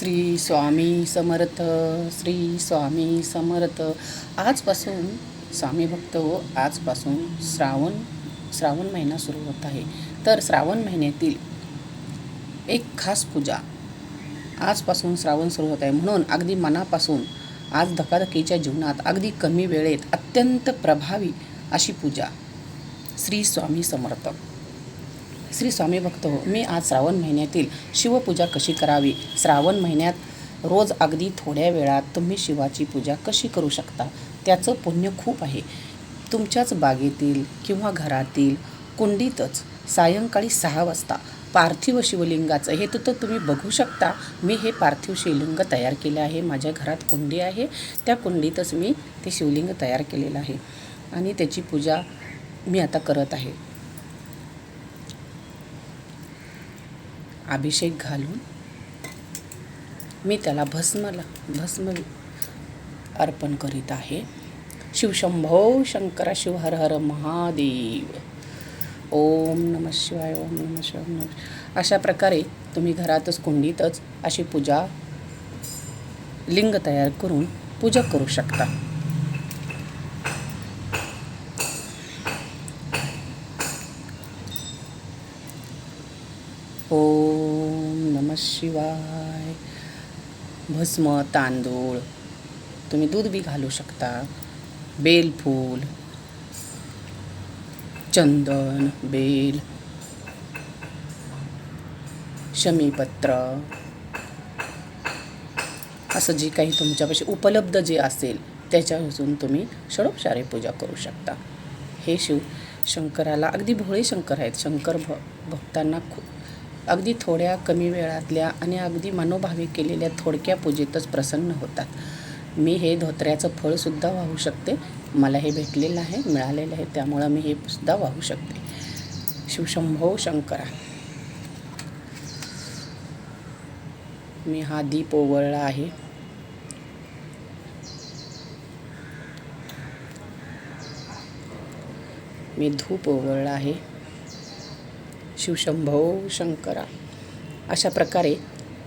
श्री स्वामी समर्थ श्री स्वामी समर्थ. आजपासून स्वामी भक्त हो आजपासून श्रावण श्रावण महिना सुरू होत आहे. तर श्रावण महिन्यातील एक खास पूजा आजपासून श्रावण सुरू होत आहे. म्हणून अगदी मनापासून आज धकाधकीच्या जीवनात अगदी कमी वेळेत अत्यंत प्रभावी अशी पूजा श्री स्वामी समर्थ. श्री स्वामी भक्त हो मी आज श्रावण महिन्यातील शिवपूजा कशी करावी? श्रावण महिन्यात रोज अगदी थोड्या वेळात तुम्ही शिवाची पूजा कशी करू शकता? त्याचं पुण्य खूप आहे. तुमच्याच बागेतील किंवा घरातील कुंडीतच सायंकाळी सहा वाजता पार्थिव शिवलिंगाचं हे तर तुम्ही बघू शकता. मी हे पार्थिव शिवलिंग तयार केलं आहे. माझ्या घरात कुंडी आहे. त्या कुंडीतच मी ते शिवलिंग तयार केलेलं आहे. आणि त्याची पूजा मी आता करत आहे. अभिषेक घालून मी त्याला भस्मला भस्म अर्पण करीत आहे. शिवशंभो शंकरा शिव हर हर महादेव. ओम नम शिवाय ओम नम शिवाय ओम नम अशा प्रकारे तुम्ही घरातच कुंडीतच अशी पूजा लिंग तयार करून पूजा करू शकता. ओम शिवाय. भस्म तांदूळ. तुम्ही दूध बी घालू शकता. बेलफूल चंदन बेल. शमीपत्र. असं जे काही तुमच्यापाशी उपलब्ध जे असेल त्याच्यापासून तुम्ही षडोपचारे पूजा करू शकता. हे शिव शंकराला अगदी भोळे शंकर आहेत. शंकर भ भक्तांना खूप अगदी थोड्या कमी वेळातल्या आणि अगदी मनोभावी केलेल्या थोडक्या पूजेतच प्रसन्न होतात. मी हे धोत्र्याचं फळसुद्धा वाहू शकते. मला हे भेटलेलं आहे मिळालेलं आहे त्यामुळं मी हे सुद्धा वाहू शकते. शिवशंभो शंकरा. मी हा दीप ओवळला आहे. मी धूप ओवळला आहे. शिवशंभो शंकरा. अशा प्रकारे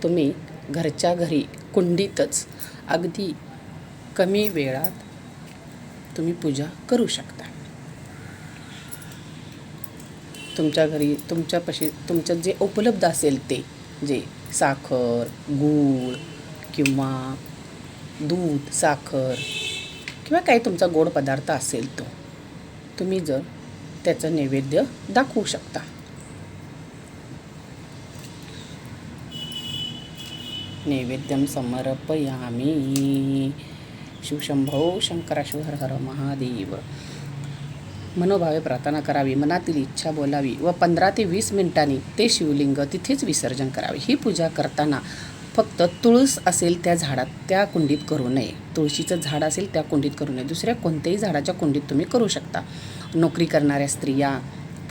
तुम्ही घरच्या घरी कुंडीतच अगदी कमी वेळात तुम्ही पूजा करू शकता. तुमच्या घरी तुमच्यापाशी तुमच्यात जे उपलब्ध असेल ते जे साखर गूळ किंवा दूध साखर किंवा काही तुमचा गोड पदार्थ असेल तो तुम्ही जर त्याचं नैवेद्य दाखवू शकता. नैवेद्यम समर्पयामी। शिवशंभो शंकरा हर हर महादेव। मनोभावे प्रार्थना करावी मनातील इच्छा बोलावी व पंधरा ते वीस मिनिटांनी ते शिवलिंग तिथेच विसर्जन करावे. ही पूजा करताना फक्त तुळस असेल त्या झाडात त्या कुंडीत करू नये. तुळशीचं झाड असेल त्या कुंडीत करू नये. दुसऱ्या कोणत्याही झाडाच्या कुंडीत तुम्ही करू शकता. नोकरी करणाऱ्या स्त्रिया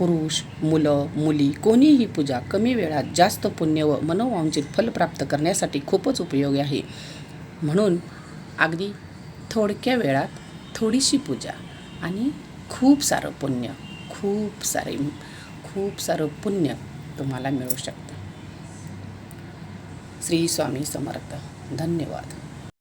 पुरुष मुलं मुली कोणीही पूजा कमी वेळात जास्त पुण्य व मनोवांचित फल प्राप्त करण्यासाठी खूपच उपयोगी आहे. म्हणून अगदी थोडक्या वेळात थोडीशी पूजा आणि खूप सारं पुण्य खूप सारे खूप सारं पुण्य तुम्हाला मिळू शकतं. श्री स्वामी समर्थ. धन्यवाद.